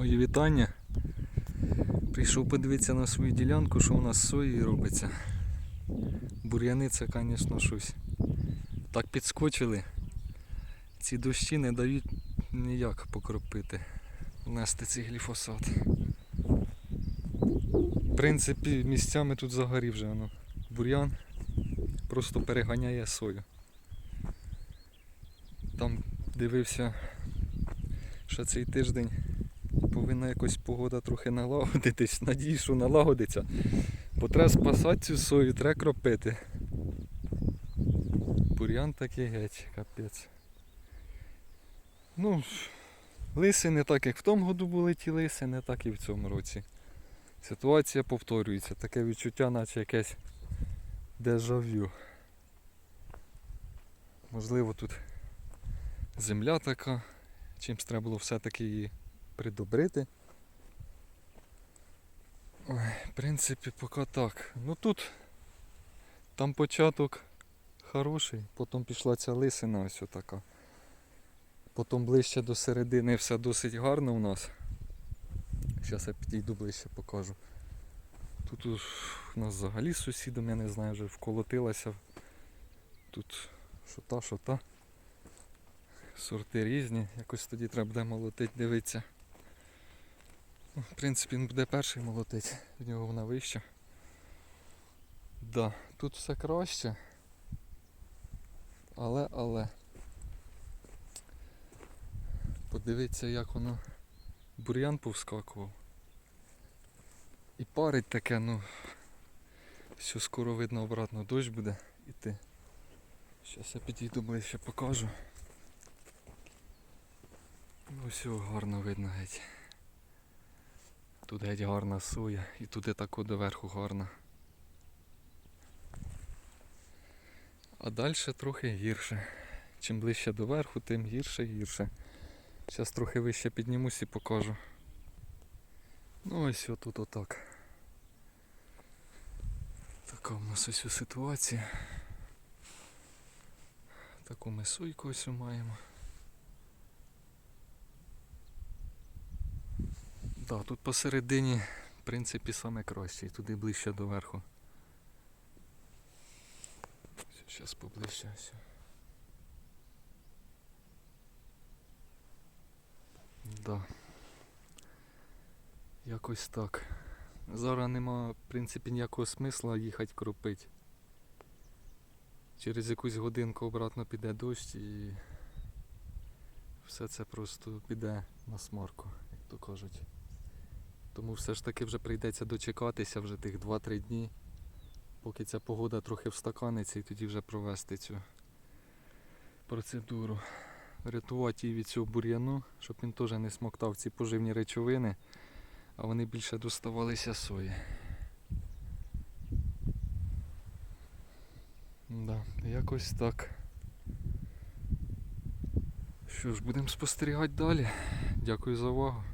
Мої вітання. Прийшов подивитися на свою ділянку, що у нас з соєю робиться. Бур'яни це, звісно, щось. Так підскочили. Ці дощі не дають ніяк покропити, внести цей гліфосат. В принципі, місцями тут загорів вже воно. Бур'ян просто переганяє сою. Там дивився, що цей тиждень повинна якось погода трохи налагодитись. Надію, що налагодиться. Бо треба спасати цю сою, треба кропити. Бур'ян такий геть, капець. Ну, лиси не так, як в тому году були ті лиси, не так і в цьому році. Ситуація повторюється. Таке відчуття, наче якесь дежавю. Можливо, тут земля така, чимсь треба було все-таки її придобрити. Ой, в принципі, поки так. Ну тут там початок хороший, потім пішла ця лисина ось така. Потім ближче до середини все досить гарно у нас. Зараз я підійду ближче покажу. Тут у нас взагалі з сусідом, я не знаю, вже вколотилася. Тут що та, що та. Сорти різні, якось тоді треба буде молотити, дивитися. В принципі, він буде перший молотить, в нього вона вища. Да, тут все краще. Але, але. Подивіться, як воно бур'ян повскакував. І парить таке, ну. Що скоро видно обратно дощ буде іти. Зараз я підійду ближче покажу. Ну, його гарно видно геть. Тут геть гарна соя і туди тако доверху гарна. А далі трохи гірше. Чим ближче до верху, тим гірше гірше. Зараз трохи вище піднімусь і покажу. Ну ось отут отак. Така в нас ось ситуація. Таку ми суйку ось маємо. Да, тут посередині, в принципі, саме краще, і туди ближче до верху. Зараз поближче. Да. Якось так. Зараз нема, в принципі, ніякого смисла їхати кропити. Через якусь годинку обратно піде дощ і все це просто піде на смарку, як то кажуть. Тому все ж таки вже прийдеться дочекатися вже тих 2-3 дні, поки ця погода трохи встаканиться і тоді вже провести цю процедуру. Рятувати її від цього бур'яну, щоб він теж не смоктав ці поживні речовини, а вони більше доставалися сої. Да, якось так. Що ж, будемо спостерігати далі. Дякую за увагу.